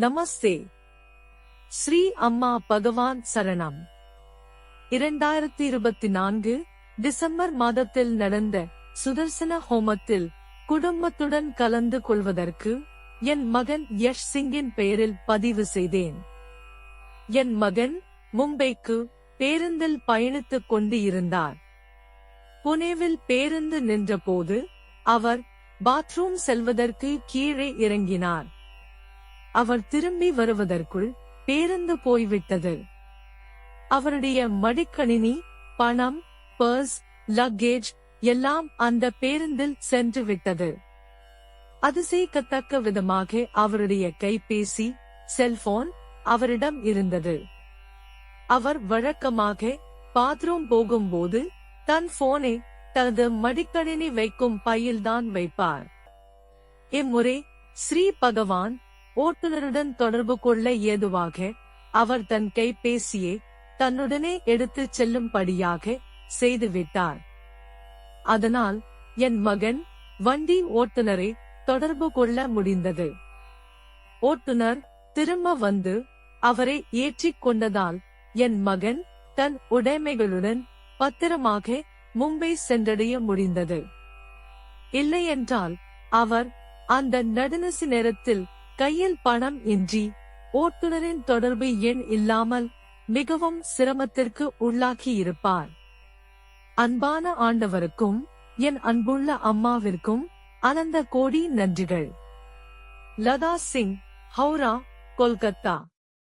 நமஸ்தே. ஸ்ரீ அம்மா பகவான் சரணம். இரண்டாயிரத்தி இருபத்தி நான்கு டிசம்பர் மாதத்தில் நடந்த சுதர்சன ஹோமத்தில் குடும்பத்துடன் கலந்து கொள்வதற்கு என் மகன் யஷ் சிங்கின் பெயரில் பதிவு செய்தேன். என் மகன் மும்பைக்கு பேருந்தில் பயணித்துக் கொண்டு இருந்தார் புனேவில் பேருந்து நின்றபோது அவர் பாத்ரூம் செல்வதற்கு கீழே இறங்கினார். அவர் திரும்பி வருவதற்குள் பேருந்து போய்விட்டது. அவருடைய மடிக்கணினி பணம் பர்ஸ் லக்கேஜ் எல்லாம் அந்த பேருந்தில் சென்று விட்டது. அதிசயிக்கத்தக்க விதமாக அவருடைய கைபேசி செல்போன் அவரிடம் இருந்தது. அவர் வழக்கமாக பாத்ரூம் போகும்போது தன் போனை தனது மடிக்கணினி வைக்கும் பையில்தான் வைப்பார். இம்முறை ஸ்ரீ பகவான் ஓட்டுநருடன் தொடர்பு கொள்ள ஏதுவாக அவர் தன் கைபேசியை தன்னுடனே எடுத்துச் செல்லும்படியாக செய்துவிட்டார். அதனால் என் மகன் வண்டி ஓட்டுநரை தொடர்பு கொள்ள முடிந்தது. ஓட்டுநர் திரும்ப வந்து அவரை ஏற்றிக் கொண்டதால் என் மகன் தன் உடைமைகளுடன் பத்திரமாக மும்பை சென்றடைய முடிந்தது. இல்லையென்றால் அவர் அந்த நடுநிசி நேரத்தில் கையில் பணம் இன்றி ஓட்டுநரின் தொடர்பு எண் இல்லாமல் மிகவும் சிரமத்திற்கு உள்ளாக்கி இருப்பார் அன்பான ஆண்டவருக்கும் என் அன்புள்ள அம்மாவிற்கும் அனந்த கோடி நன்றிகள். லதா சிங் ஹவுரா கொல்கத்தா.